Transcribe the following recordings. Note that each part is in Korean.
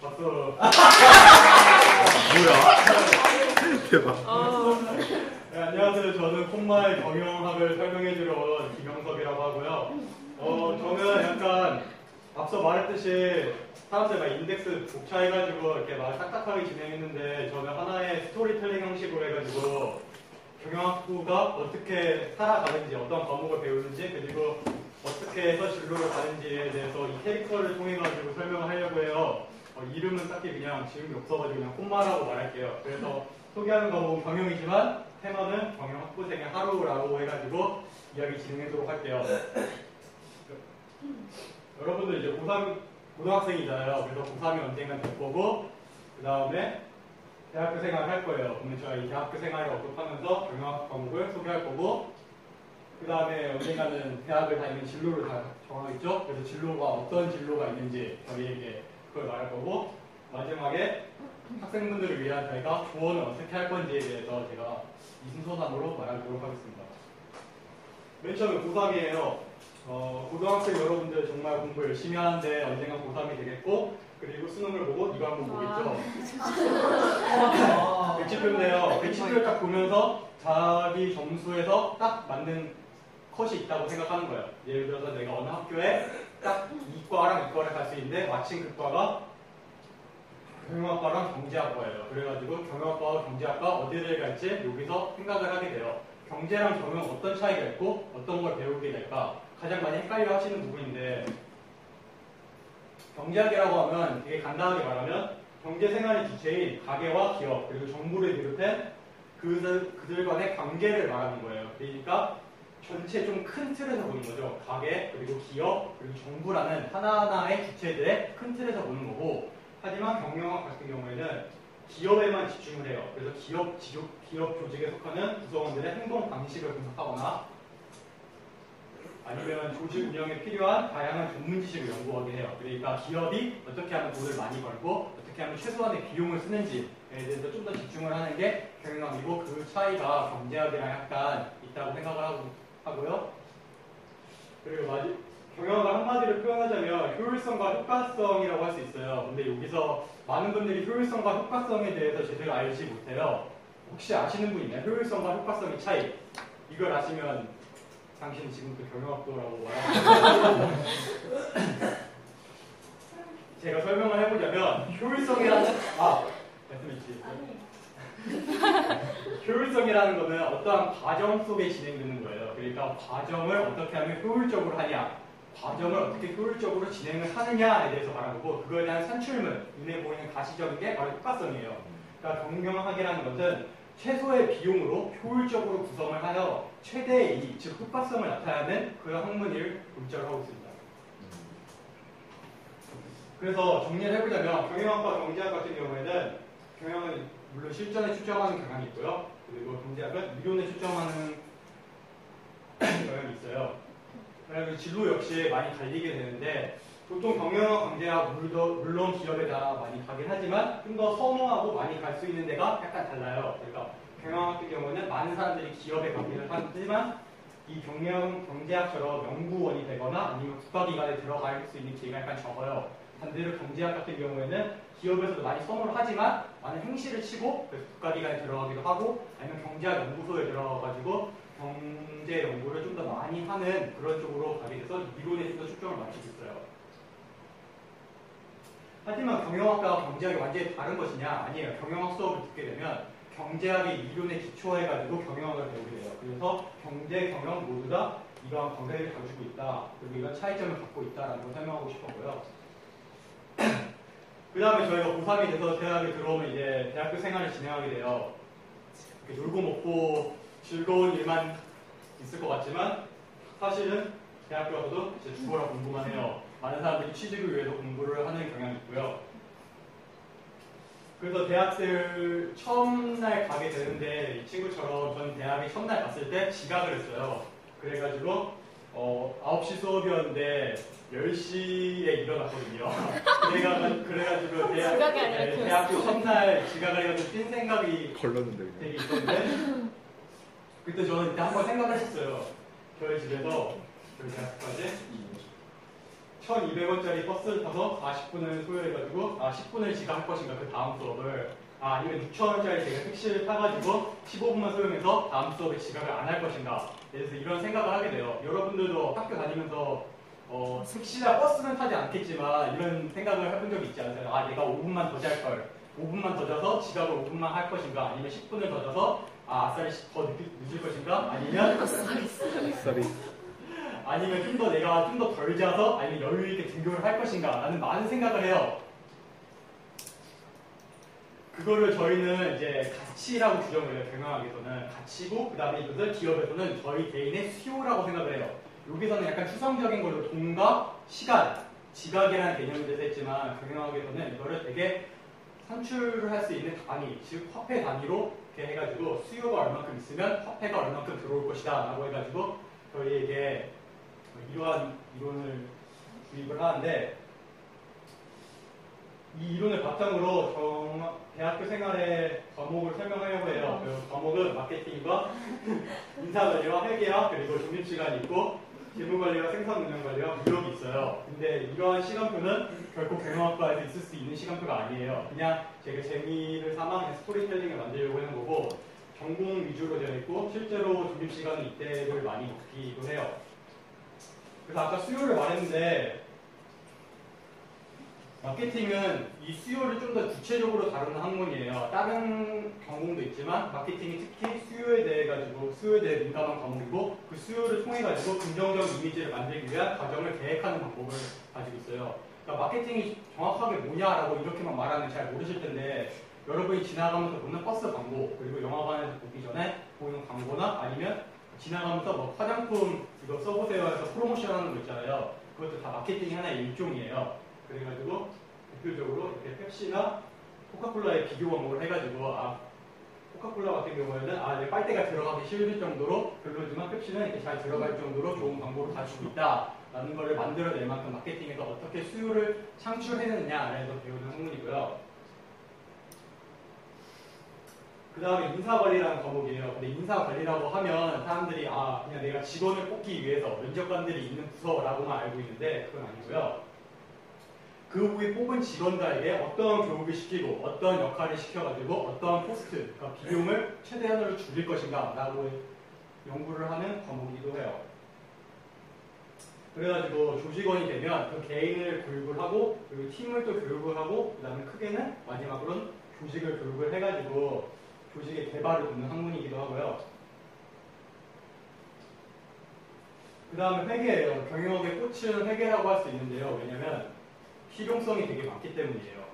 박수. 뭐야? 대박. 네, 안녕하세요. 저는 콤마의 경영학을 설명해주러 온 김영석이라고 하고요. 어, 저는 약간 앞서 말했듯이 사람들 막 인덱스 복차해가지고 이렇게 막 딱딱하게 진행했는데 저는 하나의 스토리텔링 형식으로 해가지고 경영학부가 어떻게 살아가는지 어떤 과목을 배우는지 그리고 어떻게 해서 진로를 가는지에 대해서 이 캐릭터를 통해 가지고 설명을 하려고 해요. 어, 이름은 딱히 그냥 지금이 없어가지고 그냥 콤마라고 말할게요. 그래서 소개하는 과목은 경영이지만 테마는 경영 학부생의 하루라고 해가지고 이야기 진행하도록 할게요. 여러분들 이제 고3 고등학생이잖아요. 그래서 고3이 언젠간 될 거고 그 다음에 대학교 생활을 할 거예요. 그러면 저희 이 대학교 생활을 언급하면서 경영학 과목을 소개할 거고 그 다음에 언젠가는 대학을 다니는 진로를 다 정하겠죠. 그래서 진로가 어떤 진로가 있는지 저희에게 그걸 말할 거고 마지막에 학생분들을 위한 저희가 조언을 어떻게 할 건지에 대해서 제가 이 순서상으로 말하도록 하겠습니다. 맨 처음에 고3이에요. 어, 고등학생 여러분들 정말 공부 열심히 하는데 언젠가 고3이 되겠고 그리고 수능을 보고 이거 한번 보겠죠. 백지표인데요. 백지표를 딱 보면서 자기 점수에서 딱 맞는 컷이 있다고 생각하는 거예요. 예를 들어서 내가 어느 학교에 딱 이과랑 이과를 갈 수 있는데 마침 그 과가 경영학과랑 경제학과예요. 그래가지고 경영학과와 경제학과 어디를 갈지 여기서 생각을 하게 돼요. 경제랑 경영 어떤 차이가 있고 어떤 걸 배우게 될까 가장 많이 헷갈려 하시는 부분인데 경제학이라고 하면 되게 간단하게 말하면 경제 생활의 주체인 가게와 기업 그리고 정부를 비롯한 그들, 그들 간의 관계를 말하는 거예요. 그러니까 전체 좀 큰 틀에서 보는 거죠. 가게 그리고 기업 그리고 정부라는 하나하나의 주체들의 큰 틀에서 보는 거고 하지만 경영학 같은 경우에는 기업에만 집중을 해요. 그래서 기업, 지조, 기업 조직에 속하는 구성원들의 행동 방식을 분석하거나 아니면 조직 운영에 필요한 다양한 전문 지식을 연구하게 해요. 그러니까 기업이 어떻게 하면 돈을 많이 벌고 어떻게 하면 최소한의 비용을 쓰는지에 대해서 좀 더 집중을 하는 게 경영학이고 그 차이가 경제학이랑 약간 있다고 생각을 하고, 하고요. 그리고 마지, 경영학을 한마디로 표현하자면 효율성과 효과성이라고 할 수 있어요. 근데 여기서 많은 분들이 효율성과 효과성에 대해서 제대로 알지 못해요. 혹시 아시는 분 있나요? 효율성과 효과성의 차이. 이걸 아시면 당신은 지금부터 경영학도라고 말하는 제가 설명을 해보자면 효율성이라는 아 말씀해주세요. 효율성이라는 거는 어떠한 과정 속에 진행되는 거예요. 그러니까 과정을 어떻게 하면 효율적으로 하냐, 과정을 어떻게 효율적으로 진행을 하느냐에 대해서 말하는 거고 그거에 대한 산출물, 눈에 보이는 가시적인 게 바로 효과성이에요. 그러니까 경영학이라는 것은 최소의 비용으로 효율적으로 구성을 하여 최대의 이익, 즉 효과성을 나타내는 그런 학문을 골자로 하고 있습니다. 그래서 정리를 해보자면 경영학과 경제학 같은 경우에는 경영은 물론 실전에 추정하는 경향이 있고요. 그리고 경제학은 이론에 추정하는 경향이 있어요. 그래서 진로 역시 많이 갈리게 되는데 보통 경영학, 경제학 물론, 물론 기업에 따라 많이 가긴 하지만 좀 더 선호하고 많이 갈 수 있는 데가 약간 달라요. 그러니까 경영학 같은 경우는 많은 사람들이 기업에 가기를 하지만 이 경영 경제학처럼 연구원이 되거나 아니면 국가기관에 들어갈 수 있는 기회가 약간 적어요. 반대로 경제학 같은 경우에는 기업에서도 많이 선호를 하지만 많은 행시를 치고 그래서 국가기관에 들어가기도 하고 아니면 경제학 연구소에 들어가가지고 경제 연구를 좀 더 많이 하는 그런 쪽으로 가게 돼서 이론에 좀 더 초점을 맞추고 있어요. 하지만 경영학과 경제학이 완전히 다른 것이냐? 아니에요. 경영학 수업을 듣게 되면 경제학의 이론에 기초해가지고 경영학을 배우게 돼요. 그래서 경제, 경영 모두 다 이러한 관계를 가지고 있다. 그리고 이런 차이점을 갖고 있다라는 걸 설명하고 싶었고요. 그 다음에 저희가 고3이 돼서 대학에 들어오면 이제 대학교 생활을 진행하게 돼요. 놀고 먹고 즐거운 일만 있을 것 같지만 사실은 대학교 와서도 이제 죽어라 공부만 해요. 많은 사람들이 취직을 위해서 공부를 하는 경향이 있고요. 그래서 대학들 처음 날 가게 되는데 이 친구처럼 전 대학에 첫날 갔을 때 지각을 했어요. 그래가지고 어, 9시 수업이었는데 10시에 일어났거든요. 그래가, 그래가지고 대학, 네. 대학교 첫날 지각을 해가지고 뛴 생각이 걸렀는데 그냥. 되게 있었는데 그때 저는 이때 한번 생각을 했었어요. 저희 집에서 저희 대학까지 1200원짜리 버스를 타서 40분을 소요해가지고 아 10분을 지각할 것인가 그 다음 수업을 아 아니면 6천원짜리 제가 택시를 타가지고 15분만 소요해서 다음 수업에 지각을 안 할 것인가. 그래서 이런 생각을 하게 돼요. 여러분들도 학교 다니면서 어, 택시나 버스는 타지 않겠지만 이런 생각을 해본 적이 있지 않으세요? 아 내가 5분만 더 잘 걸. 5분만 더 자서 지각을 5분만 할 것인가? 아니면 10분을 더 자서 아 아싸리 더 늦, 늦을 것인가? 아니면 썰이. 아니면 좀 더 내가 좀 더 덜 자서 아니면 여유 있게 등교를 할 것인가? 라는 많은 생각을 해요. 그거를 저희는 이제 가치라고 규정을 해요. 경영학에서는 가치고 그 다음에 이것을 기업에서는 저희 개인의 수요라고 생각을 해요. 여기서는 약간 추상적인 걸로 돈과 시간, 지각이라는 개념을 대했지만 경영학에서는 이거를 되게 산출을 할 수 있는 단위, 즉 화폐 단위로 이렇게 해가지고 수요가 얼만큼 있으면 화폐가 얼만큼 들어올 것이다 라고 해가지고 저희에게 이러한 이론을 주입을 하는데 이 이론을 바탕으로 정, 대학교 생활의 과목을 설명하려고 해요. 그 과목은 마케팅과 인사관리와 회계학 그리고 점심시간이 있고 재무관리와 생산운영관리와 무역이 있어요. 근데 이러한 시간표는 결코 경영학과에서 있을 수 있는 시간표가 아니에요. 그냥 제가 재미를 삼아 스토리텔링을 만들려고 하는 거고 전공 위주로 되어 있고 실제로 점심시간은 이때를 많이 먹기도 해요. 그래서 아까 수요를 말했는데 마케팅은 이 수요를 좀 더 구체적으로 다루는 학문이에요. 다른 전공도 있지만 마케팅이 특히 수요에 대해 가지고 수요에 대해 민감한 과목이고 그 수요를 통해 가지고 긍정적 이미지를 만들기 위한 과정을 계획하는 방법을 가지고 있어요. 그러니까 마케팅이 정확하게 뭐냐라고 이렇게만 말하면 잘 모르실 텐데 여러분이 지나가면서 보는 버스 광고 그리고 영화관에서 보기 전에 보이는 광고나 아니면 지나가면서 뭐 화장품 이거 써보세요 해서 프로모션 하는 거 있잖아요. 그것도 다 마케팅의 하나의 일종이에요. 그래가지고 대표적으로 이렇게 펩시나 코카콜라의 비교 광고를 해가지고 아 코카콜라 같은 경우에는 아 이제 빨대가 들어가기 싫을 정도로 별로지만 펩시는 이렇게 잘 들어갈 정도로 좋은 광고를 가지고 있다라는 거를 만들어낼 만큼 마케팅에서 어떻게 수요를 창출해내느냐에 대해서 배우는 학문이고요. 그 다음에 인사관리라는 과목이에요. 근데 인사관리라고 하면 사람들이 아 그냥 내가 직원을 뽑기 위해서 면접관들이 있는 부서라고만 알고 있는데 그건 아니고요. 그 후에 뽑은 직원들에게 어떤 교육을 시키고 어떤 역할을 시켜가지고 어떤 코스트, 그러니까 비용을 최대한으로 줄일 것인가 라고 연구를 하는 과목이기도 해요. 그래가지고 조직원이 되면 그 개인을 교육을 하고 그리고 팀을 또 교육을 하고 그 다음에 크게는 마지막으로는 조직을 교육을 해가지고 조직의 개발을 돕는 학문이기도 하고요. 그 다음에 회계예요. 경영학의 꽃은 회계라고 할 수 있는데요. 왜냐면 실용성이 되게 많기 때문이에요.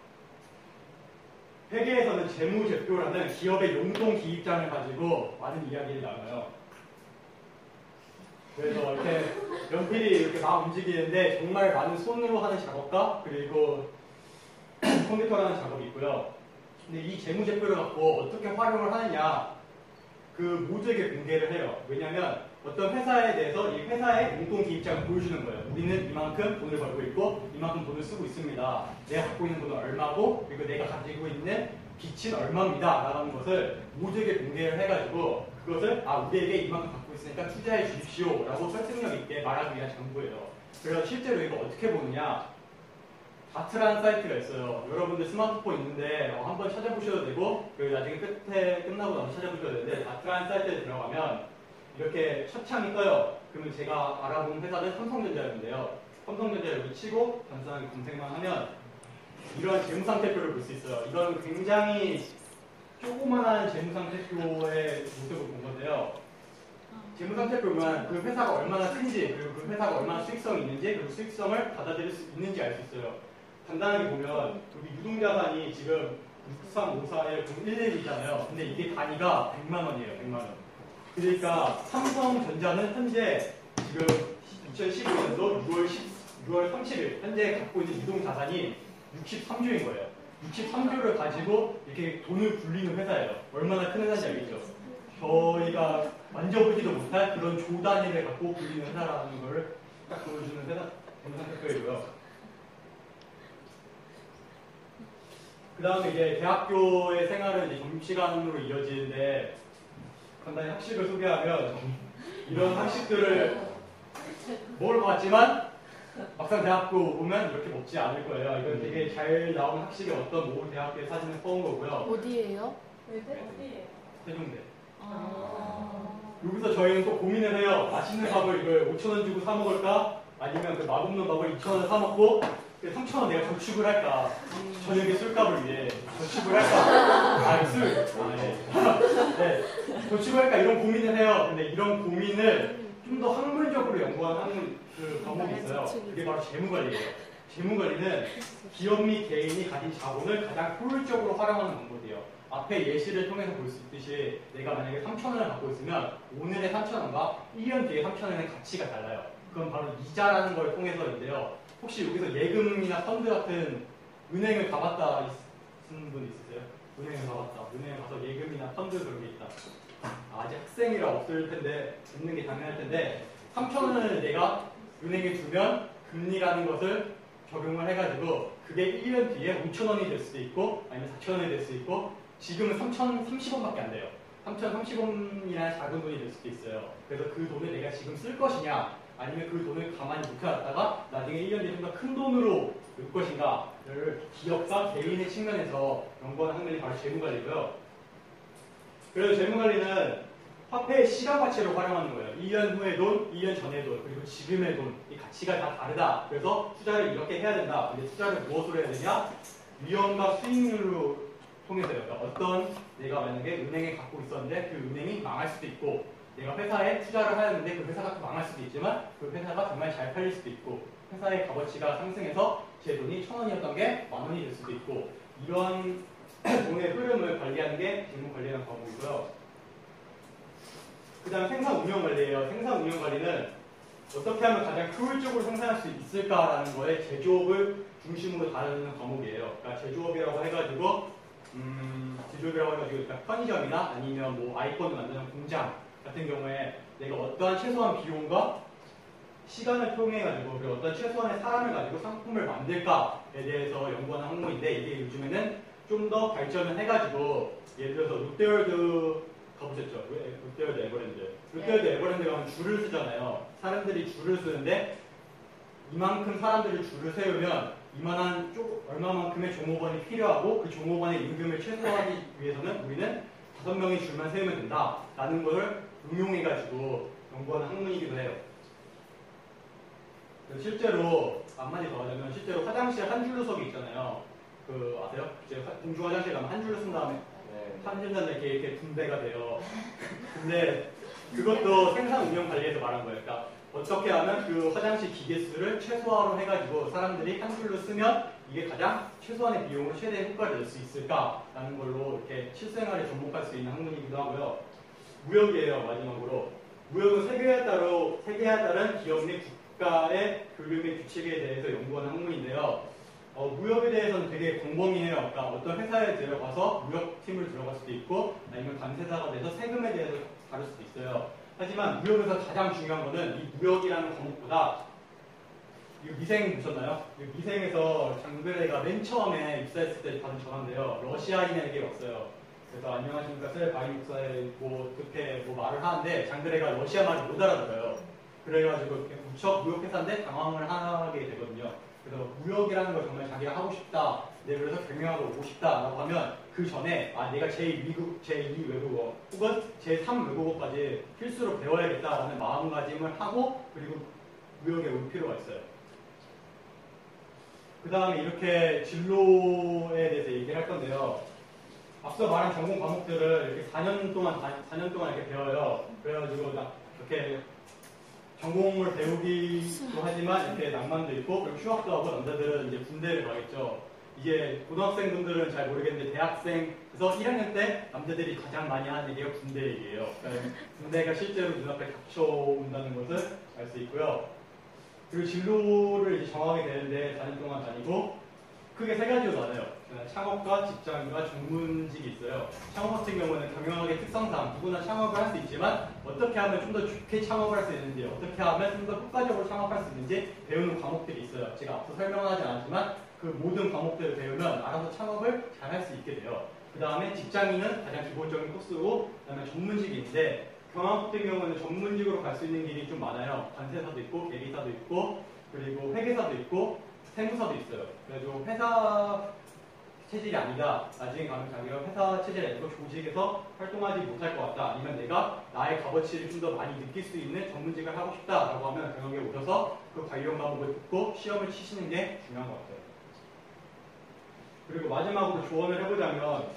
회계에서는 재무제표라는 기업의 용돈 기입장을 가지고 많은 이야기를 나눠요. 그래서 이렇게 연필이 이렇게 막 움직이는데 정말 많은 손으로 하는 작업과 그리고 컴퓨터로 하는 작업이 있고요. 근데 이 재무제표를 갖고 어떻게 활용을 하느냐 그 모두에게 공개를 해요. 왜냐하면 어떤 회사에 대해서 이 회사의 용돈 기입장을 보여주는 거예요. 우리는 이만큼 돈을 벌고 있고 이만큼 돈을 쓰고 있습니다. 내가 갖고 있는 돈은 얼마고 그리고 내가 가지고 있는 빚은 얼마입니다. 라는 것을 모두에게 공개를 해가지고 그것을 아 우리에게 이만큼 갖고 있으니까 투자해 주십시오. 라고 설득력 있게 말하기 위한 장부예요. 그래서 실제로 이거 어떻게 보느냐 다트라는 사이트가 있어요. 여러분들 스마트폰 있는데 어, 한번 찾아보셔도 되고 그리고 나중에 끝에 끝나고 나서 찾아보셔도 되는데 다트라는 사이트에 들어가면 이렇게 첫 창이 떠요. 그러면 제가 알아본 회사는 삼성전자였는데요. 삼성전자 여기 치고 단순하게 검색만 하면 이런 재무상태표를 볼 수 있어요. 이건 굉장히 조그만한 재무상태표의 모습을 본 건데요. 재무상태표면 그 회사가 얼마나 큰지 그리고 그 회사가 얼마나 수익성이 있는지 그리고 수익성을 받아들일 수 있는지 알 수 있어요. 간단하게 보면 여기 유동자산이 지금 6354에 011이잖아요. 근데 이게 단위가 100만 원이에요. 100만 원. 그러니까 삼성전자는 현재 지금 2015년도 6월 10, 6월 30일 현재 갖고 있는 유동 자산이 63조인 거예요. 63조를 가지고 이렇게 돈을 굴리는 회사예요. 얼마나 큰 회사인지 알겠죠? 저희가 만져보지도 못할 그런 조 단위를 갖고 굴리는 회사라는 걸 딱 보여주는 회사 영상평가이고요. 그 다음에 이제 대학교의 생활은 점심시간으로 이어지는데 간단히 학식을 소개하면 이런 학식들을 것 같지만 막상 대학교 오면 이렇게 먹지 않을 거예요. 이건 되게 잘 나온 학식의 어떤 모 대학교의 사진을 뽑은 거고요. 어디예요? 세종대. 아. 여기서 저희는 또 고민을 해요. 맛있는 밥을 이걸 5천 원 주고 사 먹을까? 아니면 그 맛없는 밥을 2천 원에 사 먹고 3천 원 내가 저축을 할까? 저녁에 술값을 위해 저축을 할까? 아, 술. 아, 네. 네. 저축을 할까? 이런 고민을 해요. 근데 이런 고민을 좀 더 학문적으로 연구하는 그 과목이 있어요. 그게 바로 재무관리예요. 재무관리는 기업 및 개인이 가진 자본을 가장 효율적으로 활용하는 방법이에요. 앞에 예시를 통해서 볼 수 있듯이 내가 만약에 3천원을 갖고 있으면 오늘의 3천원과 1년 뒤에 3천원의 가치가 달라요. 그건 바로 이자라는 걸 통해서인데요. 혹시 여기서 예금이나 펀드 같은 은행을 가봤다 있는 분 있으세요? 은행을 가봤다. 은행 가서 예금이나 펀드 그런 게 있다. 아, 아직 학생이라 없을 텐데 있는 게 당연할 텐데 3천 원을 내가 은행에 두면 금리라는 것을 적용을 해가지고 그게 1년 뒤에 5천 원이 될 수도 있고 아니면 4천 원이 될 수도 있고 지금은 3천 30원밖에 안 돼요. 3천 30원이라는 작은 돈이 될 수도 있어요. 그래서 그 돈을 내가 지금 쓸 것이냐 아니면 그 돈을 가만히 묵혀놨다가 나중에 1년 뒤에 좀 더 큰 돈으로 넣을 것인가를 기업과 개인의 측면에서 연구하는 학문이 바로 재무관리고요. 그래서 재무관리는 화폐의 시간 가치를 활용하는 거예요. 2년 후의 돈, 2년 전의 돈, 그리고 지금의 돈. 이 가치가 다 다르다. 그래서 투자를 이렇게 해야 된다. 근데 투자를 무엇으로 해야 되냐? 위험과 수익률로 통해서요. 그러니까 어떤 내가 만약에 은행에 갖고 있었는데 그 은행이 망할 수도 있고 내가 회사에 투자를 하였는데 그 회사가 또 망할 수도 있지만 그 회사가 정말 잘 팔릴 수도 있고 회사의 값어치가 상승해서 제 돈이 천 원이었던 게 만 원이 될 수도 있고 이런 돈의 흐름을 관리하는 게 재무 관리라는 과목이고요. 그 다음 생산 운영 관리예요. 생산 운영 관리는 어떻게 하면 가장 효율적으로 생산할 수 있을까라는 거에 제조업을 중심으로 다루는 과목이에요. 그러니까 제조업이라고 해가지고 음, 제조업이라고 해가지고 그러니까 편의점이나 아니면 뭐 아이폰을 만드는 공장 같은 경우에 내가 어떠한 최소한 비용과 시간을 통해 가지고 그리고 어떤 최소한의 사람을 가지고 상품을 만들까에 대해서 연구하는 학문인데 이게 요즘에는 좀 더 발전을 해가지고 예를 들어서 롯데월드 가보셨죠? 롯데월드 에버랜드. 롯데월드 에버랜드 가면 줄을 쓰잖아요. 사람들이 줄을 쓰는데 이만큼 사람들이 줄을 세우면 이만한 쪽 얼마만큼의 종업원이 필요하고 그 종업원의 임금을 최소화하기 위해서는 우리는 다섯 명의 줄만 세우면 된다 라는 걸 응용해가지고 연구하는 학문이기도 해요. 실제로 안만이 더 하자면 실제로 화장실 한 줄로 서기 있잖아요. 그 아세요? 이제 공중 화장실 가면 한 줄로 쓴 다음에 삼진단 이렇게 이렇게 분배가 돼요. 근데 그것도 생산 운영 관리에서 말한 거예요. 그러니까 어떻게 하면 그 화장실 기계 수를 최소화로 해가지고 사람들이 한 줄로 쓰면 이게 가장 최소한의 비용을 최대 효과를 낼 수 있을까라는 걸로 이렇게 실생활에 접목할 수 있는 학문이기도 하고요. 무역이에요 마지막으로. 무역은 세계에 따로 세계에 따른 기업 및 국가의 교류 및 규칙에 대해서 연구하는 학문인데요. 어, 무역에 대해서는 되게 공범이에요. 그러니까 어떤 회사에 들어가서 무역팀을 들어갈 수도 있고 아니면 관세사가 돼서 세금에 대해서 다룰 수도 있어요. 하지만 무역에서 가장 중요한 거는 이 무역이라는 과목보다 이 미생 보셨나요? 이 미생에서 장그레가 맨 처음에 입사했을 때 받은 전화인데요. 러시아인에게 왔어요. 그래서 안녕하십니까 셀 바이 목사의 뭐 어떻게 뭐 말을 하는데 장그레가 러시아 말을 못 알아들어요. 그래가지고 무척 무역회사인데 당황을 하게 되거든요. 그래서 무역이라는 걸 정말 자기가 하고 싶다. 네, 그래서 경영학을 오고 싶다라고 하면 그 전에 아 내가 제2미국 제2 외국어 혹은 제3 외국어까지 필수로 배워야겠다라는 마음가짐을 하고 그리고 무역에 올 필요가 있어요. 그 다음에 이렇게 진로에 대해서 얘기를 할 건데요. 앞서 말한 전공 과목들을 이렇게 4년 동안 4년 동안 이렇게 배워요. 그래가지고 이렇게 전공을 배우기도 하지만 이렇게 낭만도 있고 그리고 휴학도 하고 남자들은 이제 군대를 가겠죠. 이제 고등학생분들은 잘 모르겠는데 대학생에서 1학년 때 남자들이 가장 많이 하는 얘기가 군대 얘기예요. 그러니까 군대가 실제로 눈앞에 닥쳐온다는 것을 알 수 있고요. 그리고 진로를 정하게 되는데 4년 동안 다니고 크게 세 가지로 나눠요. 창업과 직장과 전문직이 있어요. 창업 같은 경우는 경영학의 특성상 누구나 창업을 할 수 있지만 어떻게 하면 좀 더 좋게 창업을 할 수 있는지 어떻게 하면 좀 더 효과적으로 창업할 수 있는지 배우는 과목들이 있어요. 제가 앞서 설명하지 않았지만 그 모든 과목들을 배우면 알아서 창업을 잘 할 수 있게 돼요. 그 다음에 직장인은 가장 기본적인 코스고 그 다음에 전문직인데 경영 같은 경우는 전문직으로 갈 수 있는 길이 좀 많아요. 관세사도 있고 계리사도 있고 그리고 회계사도 있고 세무사도 있어요. 그래가지고 회사 체질이 아니다. 나중에 가면 자기가 회사 체질이 아니고 조직에서 활동하지 못할 것 같다. 아니면 내가 나의 값어치를 좀 더 많이 느낄 수 있는 전문직을 하고 싶다라고 하면 경영에 오셔서 그 관련 과목을 듣고 시험을 치시는 게 중요한 것 같아요. 그리고 마지막으로 조언을 해보자면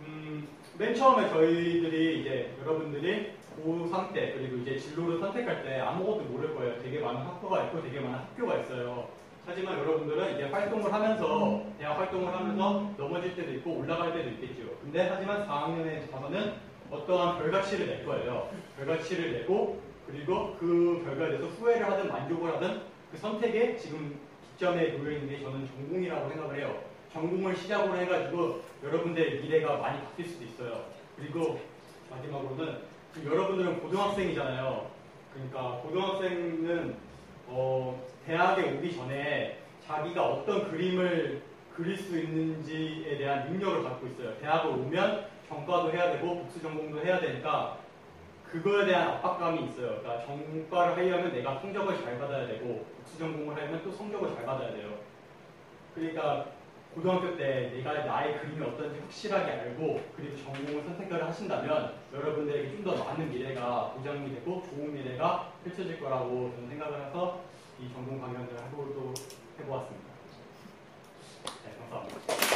음, 맨 처음에 저희들이 이제 여러분들이 고3 때 그리고 이제 진로를 선택할 때 아무것도 모를 거예요. 되게 많은 학과가 있고 되게 많은 학교가 있어요. 하지만 여러분들은 이제 활동을 하면서 대학 활동을 하면서 넘어질 때도 있고 올라갈 때도 있겠죠. 근데 하지만 4학년에 가서는 어떠한 결과치를 낼 거예요. 결과치를 내고 그리고 그 결과에 대해서 후회를 하든 만족을 하든 그 선택에 지금 기점에 놓여 있는 게 저는 전공이라고 생각을 해요. 전공을 시작으로 해가지고 여러분들의 미래가 많이 바뀔 수도 있어요. 그리고 마지막으로는 여러분들은 고등학생이잖아요. 그러니까 고등학생은 어, 대학에 오기 전에 자기가 어떤 그림을 그릴 수 있는지에 대한 능력을 갖고 있어요. 대학을 오면 전과도 해야 되고 복수 전공도 해야 되니까 그거에 대한 압박감이 있어요. 그러니까 전과를 하려면 내가 성적을 잘 받아야 되고 복수 전공을 하려면 또 성적을 잘 받아야 돼요. 그러니까 고등학교 때 내가 나의 그림이 어떤지 확실하게 알고 그리고 전공을 선택을 하신다면 여러분들에게 좀 더 많은 미래가 보장이 되고 좋은 미래가 펼쳐질 거라고 저는 생각을 해서 이 전공 강연을 하고 또 해보았습니다. 네, 감사합니다.